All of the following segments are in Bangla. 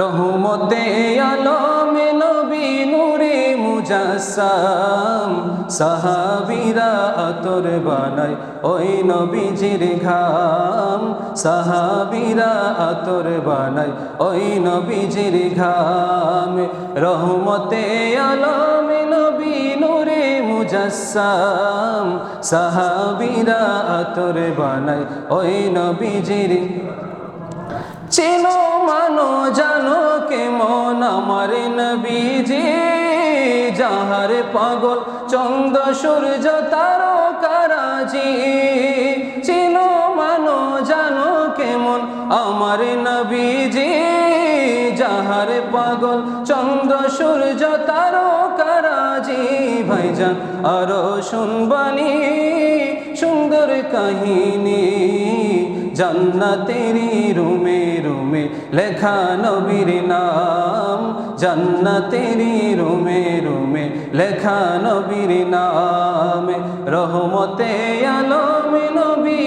রহমতে আলম নবী নূরে মুজাসাম সাহাবিরা আতর বানায় ওই নবীজির ঘাম, সাহাবিরা আতর বানায় ওই নবীজির ঘাম। রহমতে আলম নবী নূরে মুজাসাম সাহাবিরা আতর বানায় ওই নবীজির চেনো মানো, জানো কেমন আমার নবীজি। যাহার পাগল চন্দ সূর্য তারো কারাজি চেনো মানো, জানো কেমন আমার নবীজি। যাহার পাগল চন্দ্র, সূর্য তারো কারাজি ভাইজান, আরও শুনবানি, সুন্দর কাহিনী। জান্নাতেরি রুমে রুমে লেখা নবীর নাম। জান্নাতেরি রুমে রুমে লেখা নবীর নাম। রহমতে আলম নবী।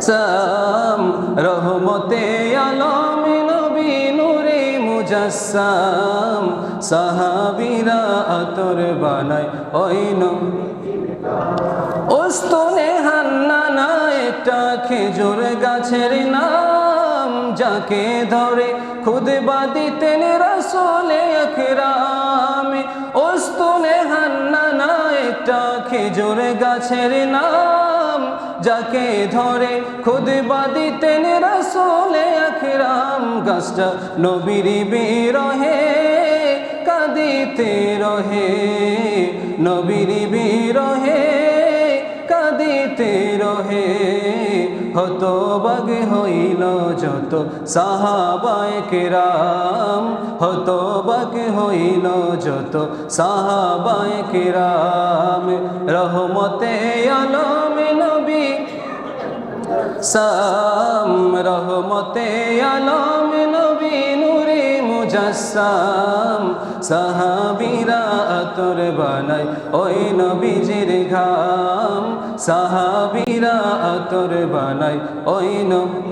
সাম রহমতে আলম নবী নূরে মুজাসসাম সাহাবীরা আতর বানায়, ওই নবী। ওস্তনে একটা খেজুর গাছের নাম যাকে ধরে খুদবা দিতেন রসোলে একরাম। ওস্তনে হান্নানা একটা খেজুর গাছের নাম যাকে ধরে খুদবা দিতেন রসোলে একরাম। গাছটা নবীর বিরহে, কাঁদিতে রহে নবীর বিরহে। কাঁদিতে রহে হত বাগ হইল যত সাহাবায় কেরাম হত বাগ হইল যত সাহাবায় কেরাম। রহমতে আলম সাম রহমতে আলম নূরে সাহাবিরা আতর বানায়। ওই নবীজির ঘাম সাহাবিরা আতর বানায়। ওই নবী